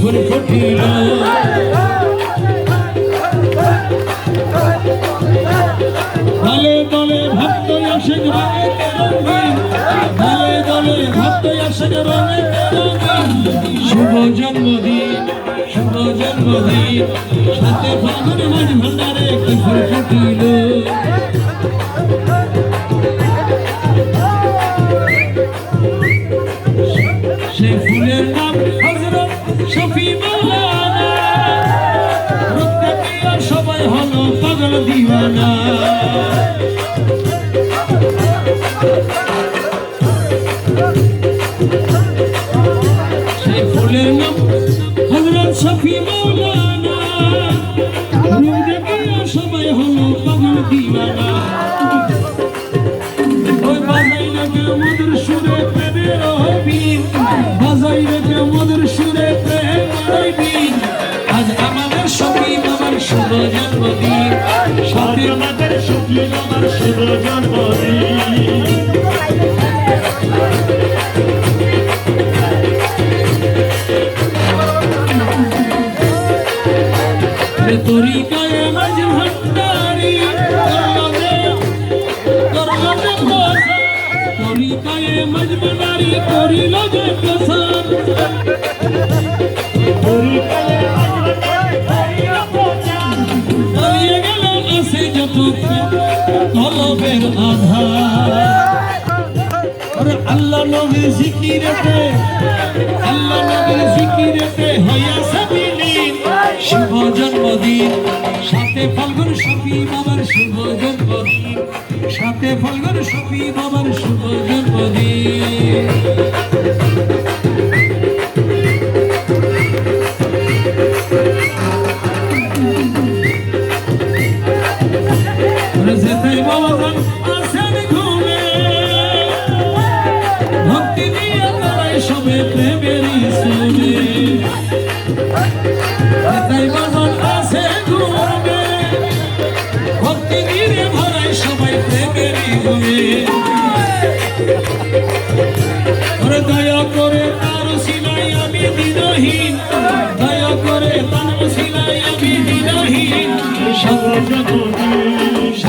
ফুল ফুটিল দলে দলে ভক্ত আসে রঙে রঙিন দলে দলে ভক্ত আসে শুভ জন্মদিন শুভ জন্মদিন। সাথে ফাগুন ভান্ডারে কি ফুল ফুটিল? দিওয়ানা সেই ফুলের নাম হজরত শফি আর সবাই হলো পাগল দিওয়ানা বাজাই আমাদের সখী বাবার শুভ জন্মদিন আমাদের সুখী আমার শুভ জন্মদিন। তোরি গায়ে মাঝ ভান্ডারি তোরি গায়ে মাঝ ভান্ডারি, করিল যে প্রসাদ। কলবের আধার। আল্লাহ নবীর জিকিরেতে, আল্লাহ নবীর জিকিরেতে হইয়া সাবিলিন শুভ জন্মদিন সাথে ফাল্গুন সফি বাবার শুভ জন্মদিন সাথে ফাল্গুন সফি বাবার শুভ জন্মদিন দয়া করে তার সিলাই আমি দিনহীন। দয়া করে তার সিলাই আমি দিনহীন।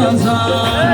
আজান